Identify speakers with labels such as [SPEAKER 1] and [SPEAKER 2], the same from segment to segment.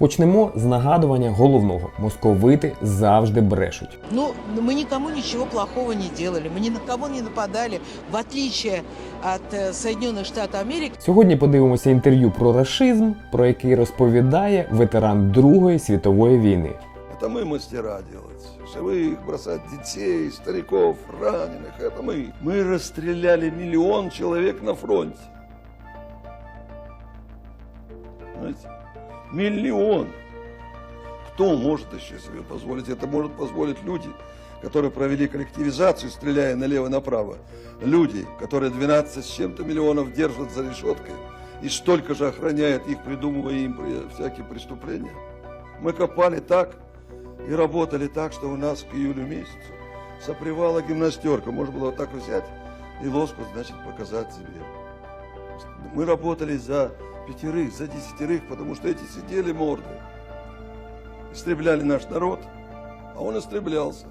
[SPEAKER 1] Почнемо з нагадування головного: московити завжди брешуть.
[SPEAKER 2] Ну, мы никому ничего плохого не делали, мы ни на кого не нападали, в отличие от э, Соединенных Штатов Америки.
[SPEAKER 1] Сьогодні подивимося інтерв'ю про рашизм, про який розповідає ветеран Другої світової війни.
[SPEAKER 3] Это мы мастера делать. Живых, бросать детей, стариков, раненых. Это мы. Мы расстреляли миллион человек на фронте. Знаете? Миллион. Кто может еще себе позволить? Это может позволить люди, которые провели коллективизацию, стреляя налево и направо. Люди, которые 12 с чем-то миллионов держат за решеткой и столько же охраняют их, придумывая им всякие преступления. Мы копали так и работали так, что у нас к июлю месяцу сопревала гимнастерка. Можно было вот так взять и лоску, значит, показать себе. Мы работали за пятерых, за десятерых, потому что эти сидели морды. Истребляли наш народ, а он истреблялся.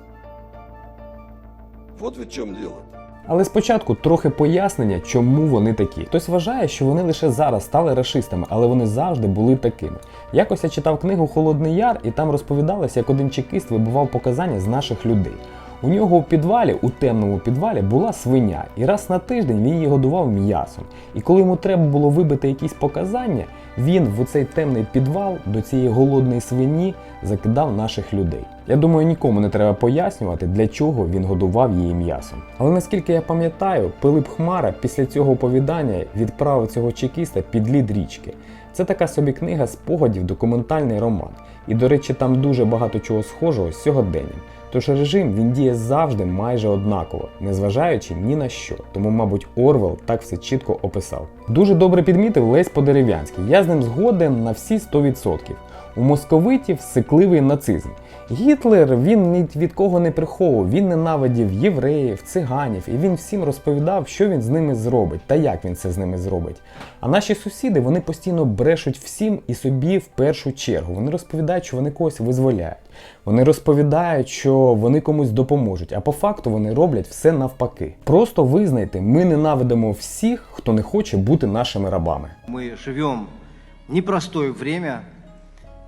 [SPEAKER 3] Вот ведь в чем дело.
[SPEAKER 1] Але спочатку трохи пояснення, чому вони такі. Хтось вважає, що вони лише зараз стали рашистами, але вони завжди були такими. Якось я читав книгу Холодний Яр, і там розповідалося, як один чекіст вибивав показання з наших людей. У нього у підвалі, у темному підвалі, була свиня, і раз на тиждень він її годував м'ясом. І коли йому треба було вибити якісь показання, він в цей темний підвал до цієї голодної свині закидав наших людей. Я думаю, нікому не треба пояснювати, для чого він годував її м'ясом. Але наскільки я пам'ятаю, Пилип Хмара після цього оповідання відправив цього чекіста під лід річки. Це така собі книга спогадів, документальний роман. І, до речі, там дуже багато чого схожого з сьогоденням. Тож режим він діє завжди майже однаково, незважаючи ні на що. Тому, мабуть, Орвел так все чітко описав. Дуже добре підмітив Лесь Подерев'янський. Я з ним згоден на всі 100%. У московитів сикливий нацизм. Гітлер він ні від кого не приховував, він ненавидів євреїв, циганів, і він всім розповідав, що він з ними зробить та як він це з ними зробить. А наші сусіди вони постійно брешуть всім і собі в першу чергу. Вони розповідають, що вони когось визволяють. Вони розповідають, що вони комусь допоможуть, а по факту вони роблять все навпаки. Просто визнайте, ми ненавидимо всіх, хто не хоче бути нашими рабами.
[SPEAKER 4] Мы живем в непростое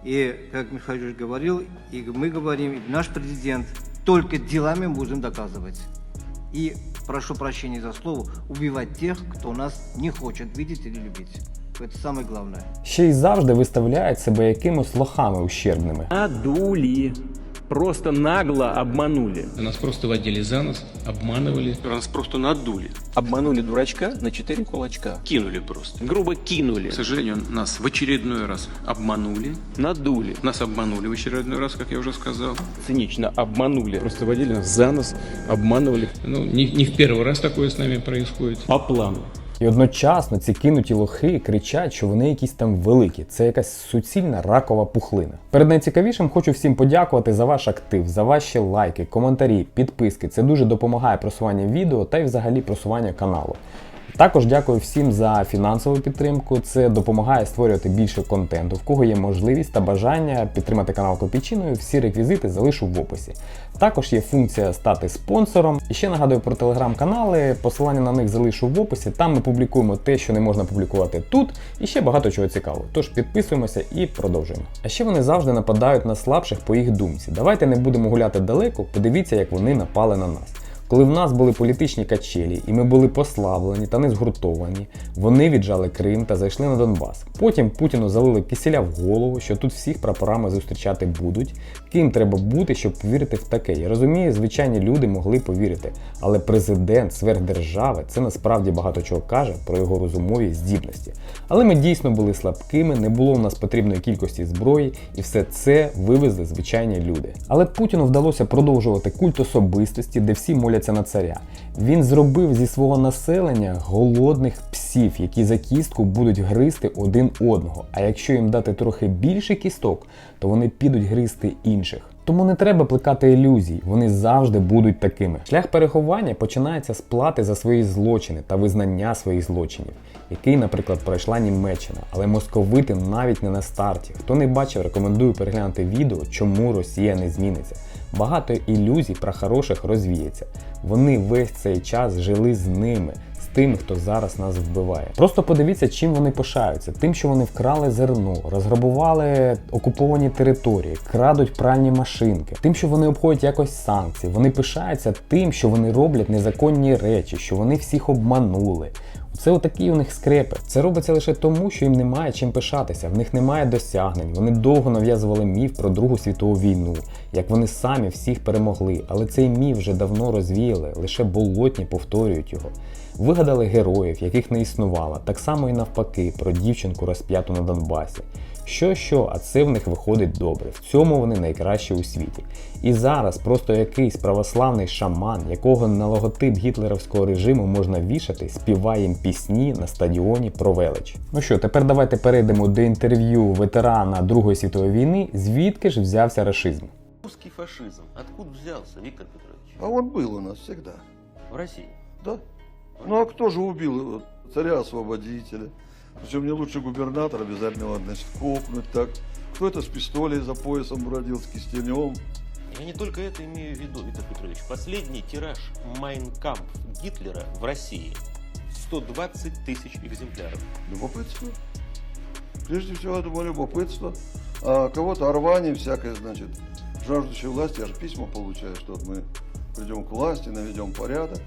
[SPEAKER 4] и, как Михаил Юрьевич говорил, и мы говорим, и наш президент, только делами будем доказывать. И, прошу прощения за слово, убивать тех, кто нас не хочет видеть или любить. Это самое главное.
[SPEAKER 1] Ще й завжди виставляють себе якимось лохами ущербними.
[SPEAKER 5] Надули. Просто нагло обманули.
[SPEAKER 6] Нас просто водили за нос, обманывали.
[SPEAKER 7] Нас просто надули.
[SPEAKER 8] Обманули дурачка на четыре кулачка.
[SPEAKER 7] Кинули просто.
[SPEAKER 5] Грубо кинули.
[SPEAKER 6] К сожалению, нас в очередной раз обманули.
[SPEAKER 8] Надули.
[SPEAKER 6] Нас обманули в очередной раз, как я уже сказал.
[SPEAKER 8] Цинично обманули.
[SPEAKER 5] Просто водили нас за нос, обманывали
[SPEAKER 6] Ну, не, не в первый раз такое с нами происходит.
[SPEAKER 5] по плану.
[SPEAKER 1] І одночасно ці кинуті лохи кричать, що вони якісь там великі. Це якась суцільна ракова пухлина. Перед найцікавішим хочу всім подякувати за ваш актив, за ваші лайки, коментарі, підписки. Це дуже допомагає просуванню відео та й взагалі просуванню каналу. Також дякую всім за фінансову підтримку. Це допомагає створювати більше контенту. В кого є можливість та бажання підтримати канал Копійчиною, всі реквізити залишу в описі. Також є функція стати спонсором. І ще нагадую про телеграм-канали. Посилання на них залишу в описі. Там ми публікуємо те, що не можна публікувати тут, і ще багато чого цікавого. Тож підписуємося і продовжуємо. А ще вони завжди нападають на слабших по їх думці. Давайте не будемо гуляти далеко. Подивіться, як вони напали на нас. Коли в нас були політичні качелі, і ми були послаблені та не згуртовані, вони віджали Крим та зайшли на Донбас. Потім Путіну залили киселя в голову, що тут всіх прапорами зустрічати будуть. Ким треба бути, щоб повірити в таке? Я розумію, звичайні люди могли повірити, але президент сверхдержави це насправді багато чого каже про його розумові здібності. Але ми дійсно були слабкими, не було в нас потрібної кількості зброї, і все це вивезли звичайні люди. Але Путіну вдалося продовжувати культ особистості, де всі моляться на царя. Він зробив зі свого населення голодних псів, які за кістку будуть гризти один одного. А якщо їм дати трохи більше кісток, то вони підуть гризти інших. Тому не треба плекати ілюзій, вони завжди будуть такими. Шлях переховання починається з плати за свої злочини та визнання своїх злочинів, який, наприклад, пройшла Німеччина, але московити навіть не на старті. Хто не бачив, рекомендую переглянути відео, чому Росія не зміниться. Багато ілюзій про хороших розвіється. Вони весь цей час жили з ними, з тими, хто зараз нас вбиває. Просто подивіться, чим вони пишаються. Тим, що вони вкрали зерно, розграбували окуповані території, крадуть пральні машинки, тим, що вони обходять якось санкції. Вони пишаються тим, що вони роблять незаконні речі, що вони всіх обманули. Це отакі у них скрепи. Це робиться лише тому, що їм немає чим пишатися, в них немає досягнень. Вони довго нав'язували міф про Другу світову війну, як вони самі всіх перемогли. Але цей міф вже давно розвіяли, лише болотні повторюють його. Вигадали героїв, яких не існувало, так само і навпаки, про дівчинку розп'яту на Донбасі. Що що, а це в них виходить добре. В цьому вони найкращі у світі. І зараз просто якийсь православний шаман, якого на логотип гітлерівського режиму можна вішати, співає їм пісні на стадіоні про велич. Ну що, тепер давайте перейдемо до інтерв'ю ветерана Другої світової війни, звідки ж взявся рашизм.
[SPEAKER 7] Русский фашизм откуда взялся, Виктор Петрович?
[SPEAKER 3] А он был у нас всегда.
[SPEAKER 7] В России.
[SPEAKER 3] Да. Ну а кто же убил его? царя-освободителя? Причем не лучше губернатор, обязательно его, значит, кокнуть так. Кто это с пистолей за поясом бродил, с кистенем?
[SPEAKER 7] Я не только это имею в виду, Виктор Петрович. Последний тираж «Майнкамп» Гитлера в России 120 тысяч экземпляров.
[SPEAKER 3] Любопытство. Прежде всего, я думаю, любопытство. А кого-то рвание всякое, значит, жаждущие власти, я же письма получаю, что мы придем к власти, наведем порядок.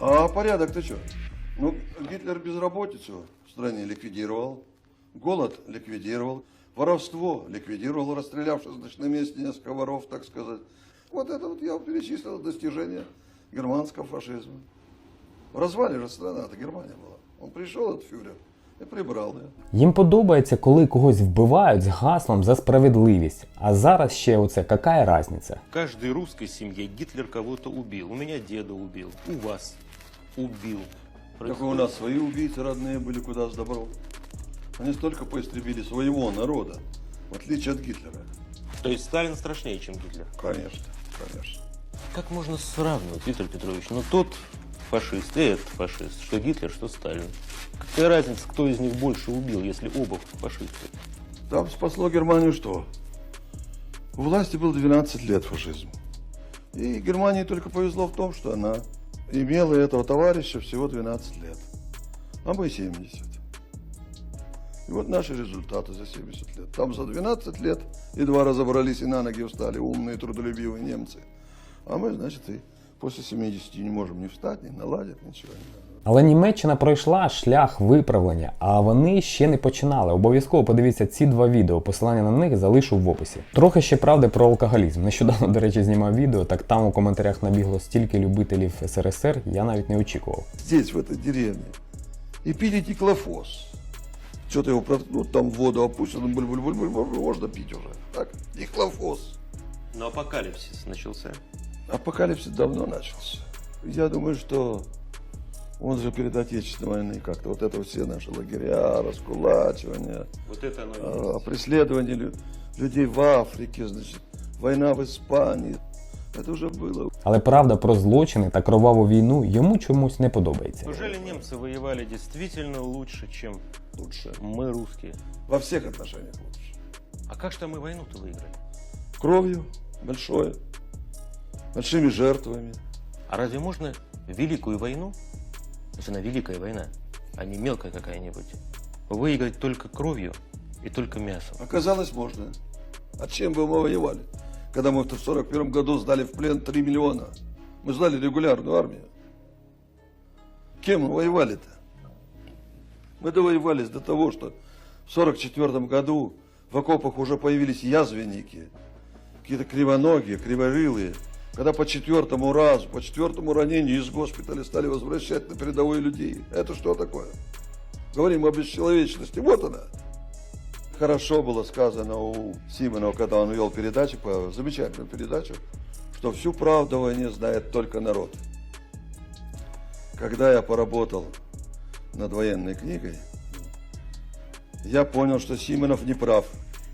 [SPEAKER 3] А порядок-то что? Ну, Гитлер безработицу стране ликвидировал, голод ликвидировал, воровство ликвидировал, расстрелявшись значит, на месте несколько воров, так сказать. Вот это вот я перечислил достижения германского фашизма. В развале же страна-то Германия была. Он пришел, этот фюрер, и прибрал ее.
[SPEAKER 1] Їм подобається, коли когось вбивають з гаслом за справедливість. А зараз ще оце какая разниця?
[SPEAKER 7] В каждой русской семье Гитлер кого-то убил. У меня деда убил, у вас убил.
[SPEAKER 3] И у нас свои убийцы родные были, куда с добром. Они столько поистребили своего народа, в отличие от Гитлера.
[SPEAKER 7] То есть Сталин страшнее, чем Гитлер.
[SPEAKER 3] Конечно, конечно.
[SPEAKER 7] Как можно сравнивать, Виктор Петрович? Ну тот фашист и этот фашист, что Гитлер, что Сталин. Какая разница, кто из них больше убил, если оба фашисты?
[SPEAKER 3] Там спасло Германию что? У власти был 12 лет фашизм. И Германии только повезло в том, что она имела этого товарища всего 12 лет. А мы 70. И вот наши результаты за 70 лет. Там за 12 лет едва разобрались и на ноги встали умные, трудолюбивые немцы. А мы, значит, и после 70 не можем ни встать, ни наладить, ничего не надо.
[SPEAKER 1] Але Німеччина пройшла шлях виправлення, а вони ще не починали. Обов'язково подивіться ці два відео. Посилання на них залишу в описі. Трохи ще правди про алкоголізм. Нещодавно, до речі, знімав відео, так там у коментарях набігло стільки любителів СРСР, я навіть не очікував.
[SPEAKER 3] здесь, в этой деревне, и пили диклофос. Что-то его проткнут, там воду ну, буль-буль-буль-буль, можно пить уже. Так, диклофос.
[SPEAKER 7] Но апокалипсис начался.
[SPEAKER 3] Апокалипсис давно начался. Я думаю, что он же перед Отечественной войной как-то, вот это все наши лагеря, раскулачивание,
[SPEAKER 7] Вот это оно и
[SPEAKER 3] а,
[SPEAKER 7] есть.
[SPEAKER 3] преследование лю- людей в Африке, значит, война в Испании. Это уже было.
[SPEAKER 1] Але правда про злочини та кроваву війну йому чомусь не подобається.
[SPEAKER 7] Неужели немцы воевали действительно лучше, чем
[SPEAKER 3] Лучше.
[SPEAKER 7] мы, русские?
[SPEAKER 3] Во всех отношениях лучше.
[SPEAKER 7] А как же мы войну-то выиграли?
[SPEAKER 3] Кровью большое, большими жертвами.
[SPEAKER 7] А разве можно великую войну, это она великая война, а не мелкая какая-нибудь, выиграть только кровью и только мясом?
[SPEAKER 3] Оказалось, можно. А чем бы мы воевали? Когда мы в 1941 году сдали в плен 3 миллиона. Мы сдали регулярную армию. Кем мы воевали-то? Мы довоевались до того, что в 1944 году в окопах уже появились язвенники, какие-то кривоногие, криворылые. Когда по четвертому разу, по четвертому ранению из госпиталя стали возвращать на передовые людей. Это что такое? Говорим о бесчеловечности. Вот она. Хорошо было сказано у Симонова, когда он вел передачу, замечательную передачу, что всю правду о войне знает только народ. Когда я поработал над военной книгой, я понял, что Симонов не прав.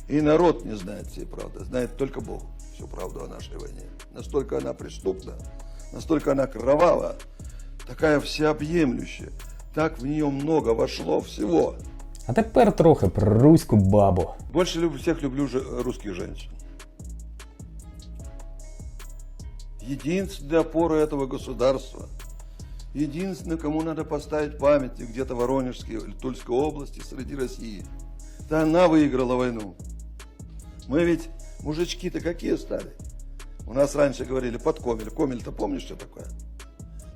[SPEAKER 3] И народ не знает всей правды, знает только Бог всю правду о нашей войне. Настолько она преступна, настолько она кровава, такая всеобъемлющая, так в нее много вошло всего.
[SPEAKER 1] А тепер трохи про руську бабу.
[SPEAKER 3] Больше всех люблю же- русских женщин. Единственная опора этого государства, Единственное, кому надо поставить памятник где-то в Воронежской или Тульской области среди России. Да она выиграла войну. Мы ведь мужички-то какие стали? У нас раньше говорили под комель. Комель-то помнишь, что такое?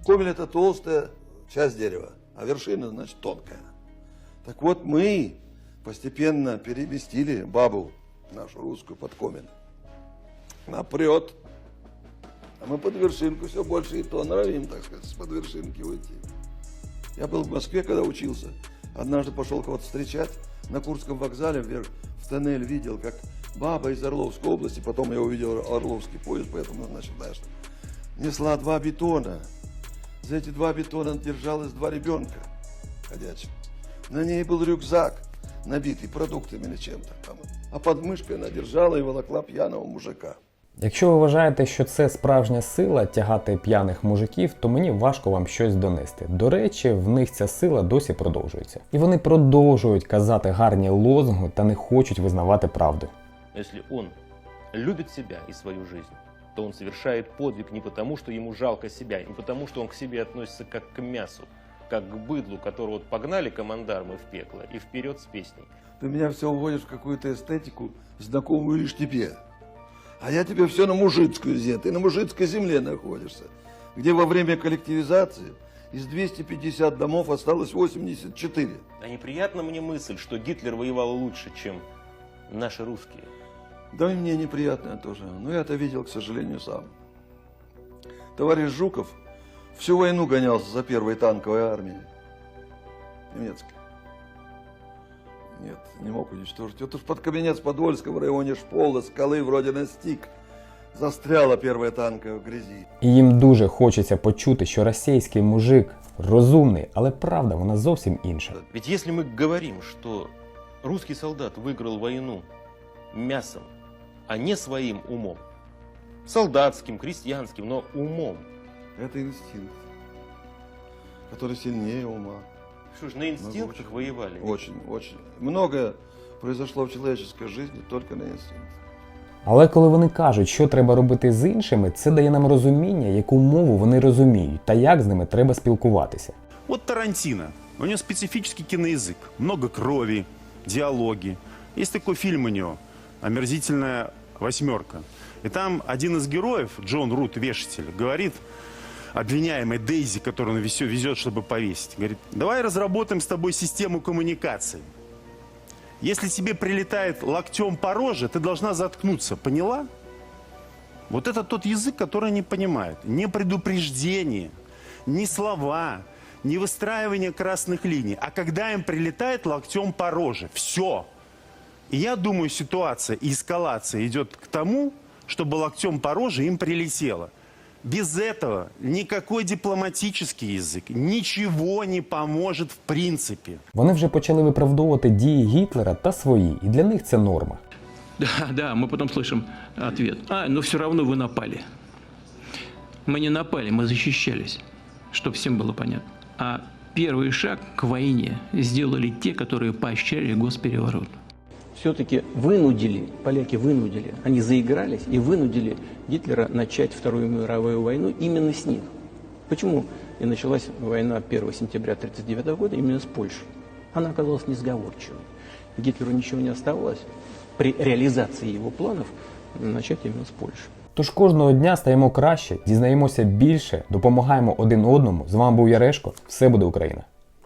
[SPEAKER 3] Комель это толстая часть дерева, а вершина, значит, тонкая. Так вот, мы постепенно переместили бабу нашу русскую под комель. Напрет. А мы под вершинку все больше и то норовим, так сказать, с под вершинки уйти. Я был в Москве, когда учился. Однажды пошел кого-то встречать на Курском вокзале вверх в тоннель видел, как баба из Орловской области, потом я увидел Орловский поезд, поэтому, значит, знаешь, несла два бетона. За эти два бетона держалось два ребенка ходячих. На ней был рюкзак, набитый продуктами или чем-то. там. А под мышкой она держала и волокла пьяного мужика.
[SPEAKER 1] Якщо ви вважаєте, що це справжня сила тягати п'яних мужиків, то мені важко вам щось донести. До речі, в них ця сила досі продовжується. І вони продовжують казати гарні лозунги та не хочуть визнавати правду.
[SPEAKER 7] Если он любит себя и свою жизнь, то он совершает подвиг не потому, что ему жалко себя, не потому, что он к себе относится как к мясу, как к быдлу, которого вот погнали командармы в пекло и вперед с песней.
[SPEAKER 3] Ты меня все уводишь в какую-то эстетику, знакомую лишь тебе. А я тебе все на мужицкую землю. Ты на мужицкой земле находишься, где во время коллективизации из 250 домов осталось 84.
[SPEAKER 7] А неприятна мне мысль, что Гитлер воевал лучше, чем наши русские.
[SPEAKER 3] Да и мне неприятно тоже. Но я это видел, к сожалению, сам. Товарищ Жуков всю войну гонялся за первой танковой армией. Немецкой. Нет, не мог уничтожить. Вот уж под Каменец-Подольском в районе Шполы, скалы вроде настиг. Застряла первая танковая в грязи.
[SPEAKER 1] І їм дуже хочеться почути, що російський мужик розумний, але правда вона зовсім інша.
[SPEAKER 7] Ведь если мы говорим, что русский солдат выиграл войну мясом, а не своим умом, солдатским, крестьянским, но умом,
[SPEAKER 3] Это инстинкт, который сильнее ума.
[SPEAKER 7] что ж, на инстинктах воевали?
[SPEAKER 3] Очень, очень. Многое произошло в человеческой жизни только на инстинкте.
[SPEAKER 1] Але коли вони кажуть, що треба робити з іншими, це дає нам розуміння, яку мову вони розуміють та як з ними треба спілкуватися.
[SPEAKER 9] Вот Тарантино. У него специфический киноязык. Много крови, диалоги. Есть такой фильм у него «Омерзительная восьмерка». И там один из героев, Джон Рут, вешатель, говорит обвиняемой Дейзи, которую он везет, везет, чтобы повесить, говорит, давай разработаем с тобой систему коммуникации. Если тебе прилетает локтем по роже, ты должна заткнуться, поняла? Вот это тот язык, который они понимают. Не предупреждение, не слова, не выстраивание красных линий, а когда им прилетает локтем по роже. Все. И я думаю, ситуация и эскалация идет к тому, чтобы локтем по роже им прилетело. Без этого никакой дипломатический язык ничего не поможет в принципе.
[SPEAKER 1] Вони вже почали виправдовувати дії Гітлера та свої, і для них це норма.
[SPEAKER 6] Да, да, мы потом слышим ответ. А, но все равно вы напали. Мы не напали, мы защищались, чтобы всем было понятно. А первый шаг к войне сделали те, которые поощряли госпереворот.
[SPEAKER 8] Все-таки вынудили, поляки вынудили, они заигрались и вынудили Гитлера начать Вторую мировую войну именно с них. Почему и началась война 1 сентября 1939 года именно с Польшей? Она оказалась несговорчивой. Гитлеру ничего не оставалось при реализации его планов начать именно с Польши.
[SPEAKER 1] Тож кожного дня стаємо краще, дізнаємося більше, допомагаємо один одному. З вами був Ярешко. Все буде Україна!